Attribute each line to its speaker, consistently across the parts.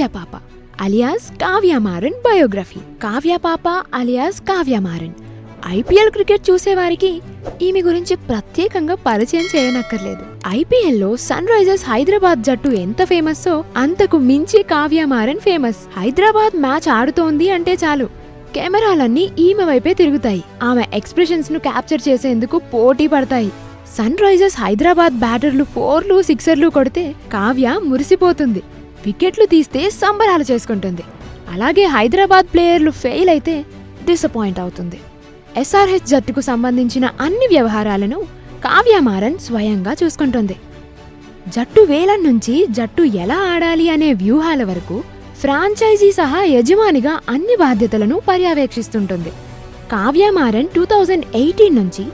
Speaker 1: కావ్య పాప alias Kavya Maran biography. Kavya పాప alias Kavya Maran IPL cricket చూసేవారికి ఈమె గురించి ప్రత్యేకంగా పరిచయం చేయనక్కర్లేదు. ఐపీఎల్లో సన్ రైజర్స్ హైదరాబాద్ జట్టు ఎంత ఫేమస్సో అంతకు మించి కావ్యమారన్ ఫేమస్. హైదరాబాద్ మ్యాచ్ ఆడుతోంది అంటే చాలు. కెమెరాలన్నీ ఈమె వైపే తిరుగుతాయి. ఆమె ఎక్స్ప్రెషన్స్ను క్యాప్చర్ చేసేందుకు పోటీ పడతాయి. సన్ రైజర్స్ హైదరాబాద్ బ్యాటర్లు ఫోర్లు సిక్సర్లు కొడితే కావ్య మురిసిపోతుంది. వికెట్లు తీస్తే సంబరాలు చేసుకుంటుంది. అలాగే హైదరాబాద్ ప్లేయర్లు ఫెయిల్ అయితే డిసప్పాయింట్ అవుతుంది. ఎస్ఆర్హెచ్ జట్టుకు సంబంధించిన అన్ని వ్యవహారాలను కావ్యమారన్ స్వయంగా చూసుకుంటుంది. జట్టు వేలం నుంచి జట్టు ఎలా ఆడాలి అనే వ్యూహాల వరకు ఫ్రాంచైజీ సహా యజమానిగా అన్ని బాధ్యతలను పర్యవేక్షిస్తుంటుంది. కావ్యమారన్ టూ థౌజండ్ ఎయిటీన్ నుంచి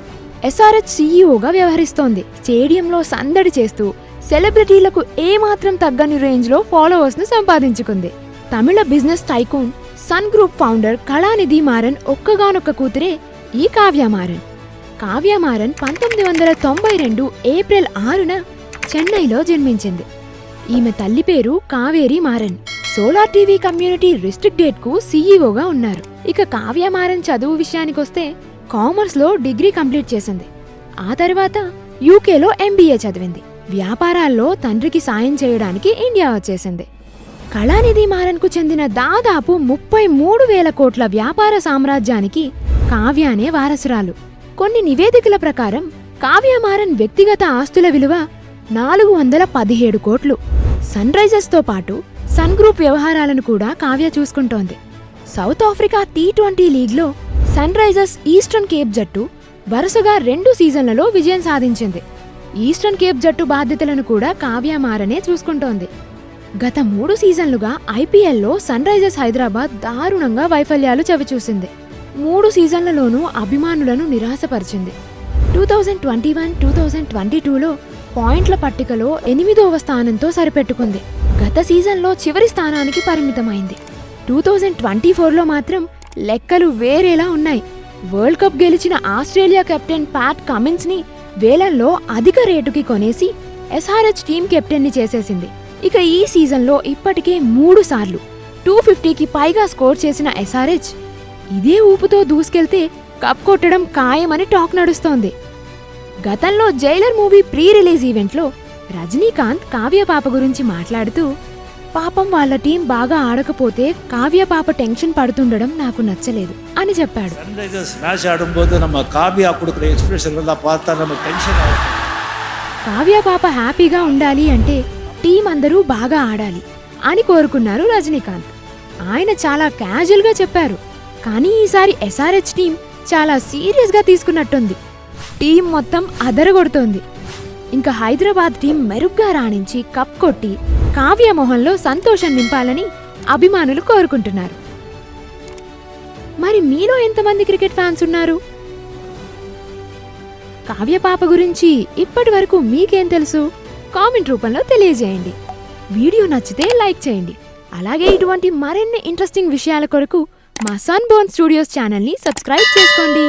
Speaker 1: ఎస్ఆర్హెచ్ సీఈఓగా వ్యవహరిస్తోంది. స్టేడియంలో సందడి చేస్తూ సెలబ్రిటీలకు ఏమాత్రం తగ్గని రేంజ్లో ఫాలోవర్స్ను సంపాదించుకుంది. తమిళ business tycoon Sun Group founder Kalanidhi Maran ఒక్కగానొక్క కూతురే ఈ కావ్యమారన్. కావ్యమారన్ పంతొమ్మిది వందల తొంభై రెండు ఏప్రిల్ ఆరున చెన్నైలో జన్మించింది. ఈమె తల్లి పేరు Kaveri Maran. Solar TV community రిస్ట్రిక్టెడ్కు సీఈఓగా ఉన్నారు. ఇక కావ్యమారన్ చదువు విషయానికొస్తే కామర్స్లో డిగ్రీ కంప్లీట్ చేసింది. ఆ తర్వాత యూకేలో ఎంబీఏ చదివింది. వ్యాపారాల్లో తండ్రికి సాయం చేయడానికి ఇండియా వచ్చేసింది. కళానిధి మారన్కు చెందిన దాదాపు ముప్పై మూడు వేల కోట్ల వ్యాపార సామ్రాజ్యానికి కావ్యానే వారసురాలు. కొన్ని నివేదికల ప్రకారం కావ్యమారన్ వ్యక్తిగత ఆస్తుల విలువ నాలుగు వందల పదిహేడు కోట్లు. సన్ రైజర్స్తో పాటు సన్ గ్రూప్ వ్యవహారాలను కూడా కావ్య చూసుకుంటోంది. సౌత్ ఆఫ్రికా టీ ట్వంటీ లీగ్లో సన్ రైజర్స్ ఈస్టర్న్ కేప్ జట్టు వరుసగా రెండు సీజన్లలో విజయం సాధించింది. ఈస్టర్న్ కేప్ జట్టు బాధ్యతలను కూడా కావ్య మారనే చూసుకుంటోంది. గత మూడు సీజన్లుగా ఐపీఎల్లో సన్ రైజర్స్ హైదరాబాద్ దారుణంగా వైఫల్యాలు చవిచూసింది. మూడు సీజన్లలోనూ అభిమానులను నిరాశపరిచింది. Two thousand twenty one two thousand twenty టూలో పాయింట్ల పట్టికలో ఎనిమిదవ స్థానంతో సరిపెట్టుకుంది. గత సీజన్లో చివరి స్థానానికి పరిమితమైంది. టూ థౌజండ్ ట్వంటీ ఫోర్లో మాత్రం లెక్కలు వేరేలా ఉన్నాయి. వరల్డ్ కప్ గెలిచిన ఆస్ట్రేలియా కెప్టెన్ ప్యాట్ కమిన్స్ని వేలంలో అధిక రేటుకి కొనేసి ఎస్ఆర్హెచ్ టీం కెప్టెన్ని చేసేసింది. ఇక ఈ సీజన్లో ఇప్పటికే మూడు సార్లు టూ ఫిఫ్టీకి పైగా స్కోర్ చేసిన ఎస్ఆర్హెచ్ ఇదే ఊపుతో దూసుకెళ్తే కప్ కొట్టడం ఖాయమని టాక్ నడుస్తోంది. గతంలో జైలర్ మూవీ ప్రీ రిలీజ్ ఈవెంట్లో రజనీకాంత్ కావ్య పాప గురించి మాట్లాడుతూ పాపం వాళ్ళ టీం బాగా ఆడకపోతే కావ్య పాప టెన్షన్ పడుతుండడం నాకు నచ్చలేదు అని చెప్పాడు
Speaker 2: சன்ரைசர்ஸ் மேட்ச் ஆடும்போது நம்ம காவியா கொடுக்குற எக்ஸ்பிரஷன் எல்லாம் பார்த்தா நம்ம டென்ஷன் ஆகும்
Speaker 1: కావ్య పాప హ్యాపీగా ఉండాలి అంటే టీం అందరూ బాగా ఆడాలి అని కోరుకున్నారు రజనీకాంత్ ఆయన చాలా క్యాజువల్గా చెప్పారు కానీ ఈసారి ఎస్ఆర్హెచ్ టీం చాలా సీరియస్గా తీసుకున్నట్టుంది టీం మొత్తం అదరగొడుతోంది ఇంకా హైదరాబాద్ టీం మెరుగ్గా రాణించి కప్ కొట్టి కావ్య మొహంలో సంతోషం నింపాలని అభిమానులు కోరుకుంటున్నారు. మరి మీలో ఎంతమంది క్రికెట్ ఫ్యాన్స్ ఉన్నారు? కావ్య పాప గురించి ఇప్పటి వరకు మీకేం తెలుసు? కామెంట్ రూపంలో తెలియజేయండి. వీడియో నచ్చితే లైక్ చేయండి. అలాగే ఇటువంటి మరిన్ని ఇంట్రెస్టింగ్ విషయాల కొరకు మా సన్ బోర్న్ స్టూడియోస్ ఛానల్ని సబ్స్క్రైబ్ చేసుకోండి.